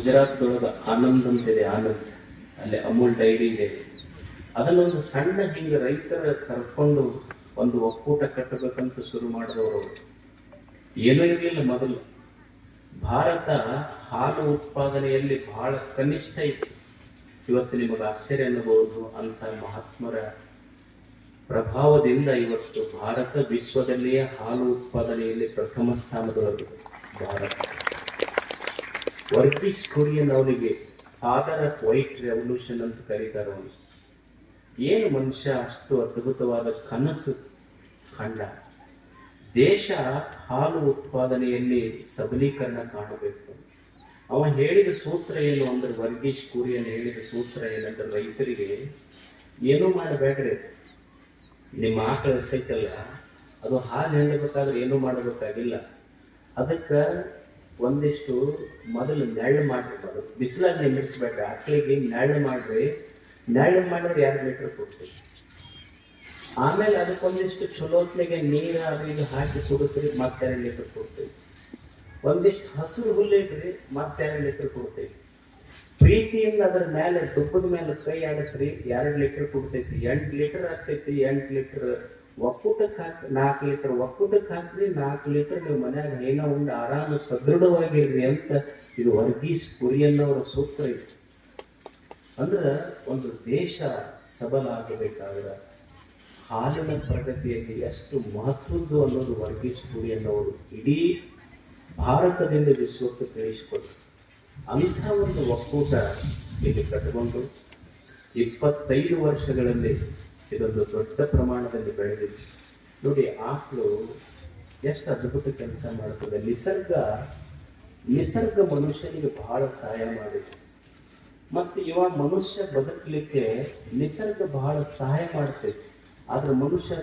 ಗುಜರಾತ್ದೊಳಗೆ ಆನಂದ್ ಅಂತಿದೆ ಆನಂದ್, ಅಲ್ಲಿ ಅಮೂಲ್ ಡೈರಿ ಇದೆ. ಅದನ್ನೊಂದು ಸಣ್ಣ ಹಿಂಗೆ ರೈತರ ಕರ್ಕೊಂಡು ಒಂದು ಒಕ್ಕೂಟ ಕಟ್ಟಬೇಕಂತ ಶುರು ಮಾಡಿದವರು. ಏನೂ ಇರಲಿಲ್ಲ ಮೊದಲು. ಭಾರತ ಹಾಲು ಉತ್ಪಾದನೆಯಲ್ಲಿ ಬಹಳ ಕನಿಷ್ಠ ಇತ್ತು. ಇವತ್ತು ನಿಮಗೆ ಆಶ್ಚರ್ಯ ಅನ್ನಬಹುದು ಅಂತ ಮಹಾತ್ಮರ ಪ್ರಭಾವದಿಂದ ಇವತ್ತು ಭಾರತ ವಿಶ್ವದಲ್ಲಿಯೇ ಹಾಲು ಉತ್ಪಾದನೆಯಲ್ಲಿ ಪ್ರಥಮ ಸ್ಥಾನದೊಳಗಿದೆ. ಭಾರತ. ವರ್ಗೀಸ್ ಕುರಿಯನ್ ಅವರಿಗೆ ಫಾದರ್ ಆಫ್ ವೈಟ್ ರೆವಲ್ಯೂಷನ್ ಅಂತ ಕರೀತಾರೆ ಅವನು. ಏನು ಮನುಷ್ಯ ಅಷ್ಟು ಅದ್ಭುತವಾದ ಕನಸು ಕಂಡ? ದೇಶ ಹಾಲು ಉತ್ಪಾದನೆಯಲ್ಲಿ ಸಬಲೀಕರಣ ಕಾಣಬೇಕು. ಅವ ಹೇಳಿದ ಸೂತ್ರ ಏನು ಅಂದ್ರೆ ವರ್ಗೀಶ್ ಕುರಿಯನ್ ಹೇಳಿದ ಸೂತ್ರ ಏನಂದ್ರೆ ರೈತರಿಗೆ ಏನೂ ಮಾಡಬೇಡ್ರಿ. ನಿಮ್ಮ ಆಕಳ ಇರ್ತೈತಲ್ಲ, ಅದು ಹಾಲು ಹೇಳಬೇಕಾದ್ರೆ ಏನೂ ಮಾಡಬೇಕಾಗಿಲ್ಲ. ಅದಕ್ಕೆ ಒಂದಿಷ್ಟು ಮೊದಲು ನೆರಳು ಮಾಡಿರ್ಬಾರ್ದು ಬಿಸಿಲಾಗಿ ನಿಂದಿರಿಸ್ಬೇಡ್ರಿ ಆಕಳಿಗೆ ನೆರಳು ಮಾಡ್ರಿ. ನೆರಳು ಮಾಡಿದ್ರೆ ಎರಡು ಲೀಟರ್ ಕೊಡ್ತೀವಿ. ಆಮೇಲೆ ಅದಕ್ಕೊಂದಿಷ್ಟು ಚಲೋತ್ನಿಗೆ ನೀರು ಅದು ಇದು ಹಾಕಿ ಕುಡಿಸ್ರಿ, ಮತ್ತೆ ಎರಡು ಲೀಟರ್ ಕೊಡ್ತೀವಿ. ಒಂದಿಷ್ಟು ಹಸಿರು ಹುಲ್ಲು ಇಡ್ರಿ ಮತ್ತೆ ಎರಡು ಲೀಟರ್ ಕೊಡ್ತೀವಿ. ಪ್ರೀತಿಯಿಂದ ಅದ್ರ ಮೇಲೆ, ದುಬ್ಬದ ಮೇಲೆ ಕೈ ಆಡಿಸ್ರಿ, ಎರಡು ಲೀಟರ್ ಕೊಡ್ತೈತಿ. ಎಂಟು ಲೀಟರ್ ಆಗ್ತೈತಿ, ಎಂಟು ಲೀಟರ್ ಒಕ್ಕೂಟಕ್ಕೆ ಹಾಕಿ ನಾಲ್ಕು ಲೀಟರ್ ಒಕ್ಕೂಟಕ್ಕೆ ಹಾಕ್ರಿ ನಾಲ್ಕು ಲೀಟರ್ ನೀವು ಮನ್ಯಾಗ ಹೈನ ಉಂಡು ಆರಾಮ ಸದೃಢವಾಗಿರ್ರಿ ಅಂತ ಇದು ವರ್ಗೀಸ್ ಕುರಿಯನ್ನವರ ಸೂತ್ರ ಇದೆ. ಅಂದ್ರೆ ಒಂದು ದೇಶ ಸಬಲ ಆಗಬೇಕಾದ್ರೆ ಹಾಲಿನ ಪ್ರಗತಿಯಲ್ಲಿ ಎಷ್ಟು ಮಹತ್ವದ್ದು ಅನ್ನೋದು ವರ್ಗೀಸ್ ಕುರಿಯನ್ನವರು ಇಡೀ ಭಾರತದಿಂದ ವಿಶ್ವಕ್ಕೆ ತಿಳಿಸಿಕೊಟ್ರು. ಅಂಥ ಒಂದು ಒಕ್ಕೂಟ ಇಲ್ಲಿ ಕಟ್ಟಿಕೊಂಡು ಇಪ್ಪತ್ತೈದು ವರ್ಷಗಳಲ್ಲಿ ಇದೊಂದು ದೊಡ್ಡ ಪ್ರಮಾಣದಲ್ಲಿ ಬೆಳೆದಿದೆ. ನೋಡಿ, ಆಕಳು ಎಷ್ಟು ಅದ್ಭುತ ಕೆಲಸ ಮಾಡ್ತದೆ. ನಿಸರ್ಗ ನಿಸರ್ಗ ಮನುಷ್ಯನಿಗೆ ಬಹಳ ಸಹಾಯ ಮಾಡಿದೆ. ಮತ್ತು ಇವಾಗ ಮನುಷ್ಯ ಬದುಕಲಿಕ್ಕೆ ನಿಸರ್ಗ ಬಹಳ ಸಹಾಯ ಮಾಡುತ್ತೆ ಆದ್ರೆ ಮನುಷ್ಯ